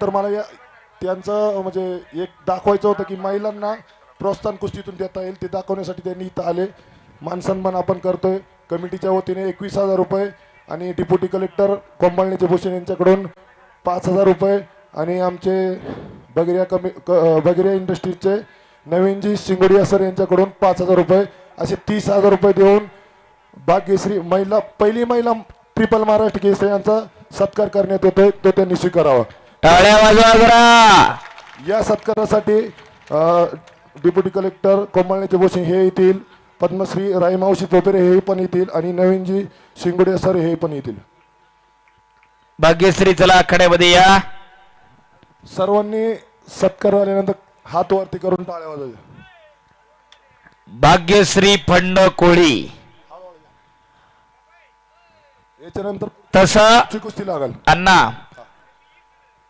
तर मला या त्यांचं म्हणजे एक दाखवायचं होतं की महिलांना प्रोत्साहन कुस्तीतून देता येईल. ते दाखवण्यासाठी त्यांनी इथं आले. मानसन्मान आपण करतोय. कमिटीच्या वतीने एकवीस हजार रुपये आणि डिप्युटी कलेक्टर कोंबाळणीचे भूषण यांच्याकडून पाच हजार रुपये आणि आमचे बगरिया कमी क बगरिया इंडस्ट्रीजचे नवीनजी सिंगोडिया सर यांच्याकडून पाच हजार रुपये असे तीस हजार रुपये देऊन भाग्यश्री महिला पहिली महिला ट्रिपल महाराष्ट्र केसरी यांचा सत्कार करण्यात येतोय. तो त्यांनी स्वीकारावा. टाळ्या वाजवा जरा. या सत्कारासाठी डेप्युटी कलेक्टर कोमळण्याचे भोसले हे येतील. पद्मश्री राईमावशी पोपेरे हे पण येतील आणि नवीनजी शिंगोडे सर हे पण येतील. भाग्यश्री चला आखाड्यामध्ये या. सर्वांनी सत्कार झाल्यानंतर हात वरती करून टाळ्या वाजवायच्या भाग्यश्री फंड कोळी याच्यानंतर तसं कुस्ती लागल. अण्णा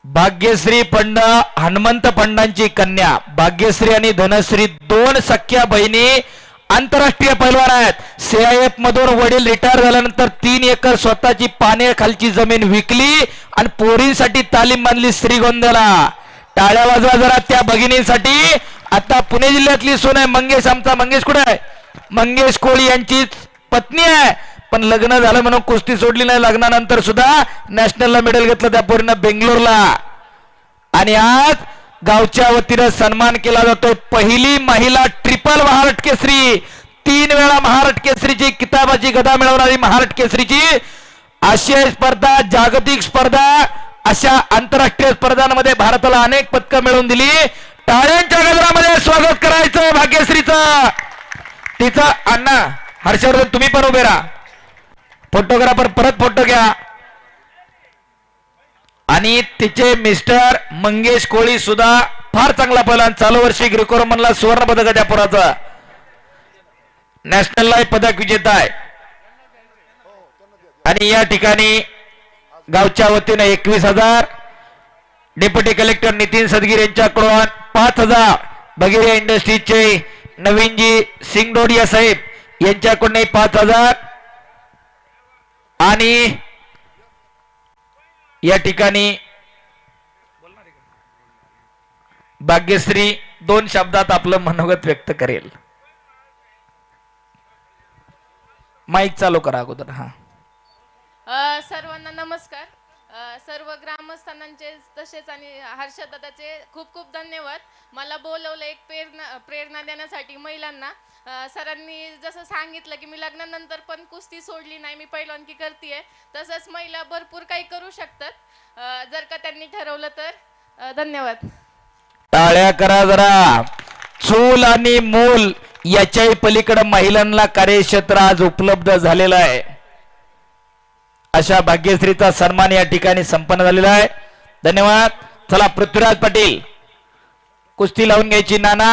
भाग्यश्री पंड हनुमंत पंडांची कन्या. भाग्यश्री आणि धनश्री दोन सख्या बहिणी आंतरराष्ट्रीय पैलवान आहेत. सीआयएफ मधून वडील रिटायर झाल्यानंतर तीन एकर स्वतःची पाने खालची जमीन विकली आणि पोरींसाठी तालीम बांधली श्रीगोंद्याला. टाळ्या वाजवा जरा त्या भगिनींसाठी. आता पुणे जिल्ह्यातली सोन आहे. मंगेश आमचा मंगेश कुठे आहे? मंगेश कोळी यांची पत्नी आहे. पण लग्न झालं म्हणून कुस्ती सोडली नाही लग्नानंतर सुद्धा नॅशनलला मेडल घेतलं त्या पोरीनं बेंगलोरला. आणि आज गावच्या वतीनं सन्मान केला जातोय. पहिली महिला ट्रिपल महाराष्ट्र केसरी. तीन वेळा महाराष्ट्र केसरीची किताबाची गदा मिळवणारी महाराष्ट्र केसरीची आशियाई स्पर्धा जागतिक स्पर्धा अशा आंतरराष्ट्रीय स्पर्धांमध्ये भारताला अनेक पदकं मिळवून दिली. टाळ्यांच्या गजरामध्ये स्वागत करायचं भाग्यश्रीचं. तिचा अण्णा हर्षवर्धन तुम्ही पण उभे राहा. फोटोग्राफर परत फोटो घ्या. आणि तिचे मिस्टर मंगेश कोळी सुद्धा फार चांगला पहिला चालू वर्षी ग्रेको रोमनला सुवर्ण पदक आहे त्या पोराचं. लाईफ पदक विजेता आहे. आणि या ठिकाणी गावच्या वतीने एकवीस हजार डेप्युटी कलेक्टर नितीन सदगीर यांच्याकडून पाच हजार बगिरिया इंडस्ट्रीजचे नवीनजी सिंगडोडिया साहेब यांच्याकडूनही पाच हजार आणि या ठिकाणी भाग्यश्री दोन शब्दात आपलं मनोगत व्यक्त करेल. माईक चालू करा अगोदर हा. सर्वांना नमस्कार. सर्व ग्रामस्थांचे तसेच आणि हर्षदादाचे खूप खूप धन्यवाद. मला बोलवलं एक प्रेरणा प्रेरणा देण्यासाठी महिलांना. सरांनी जसं सांगितलं की मी लग्नानंतर पण कुस्ती सोडली नाही मी पहिलवानकी करते तसंच महिला भरपूर काही करू शकतात. जर का त्यांनी ठरवलं तर. धन्यवाद. टाळ्या करा जरा. चूल आणि मूल याच्याही पलीकडे महिलांना कार्यक्षेत्र आज उपलब्ध झालेलं आहे. अशा भाग्यश्रीचा सन्मान या ठिकाणी संपन्न झालेला आहे. धन्यवाद. चला पृथ्वीराज पाटील कुस्ती लावून घ्यायची नाना.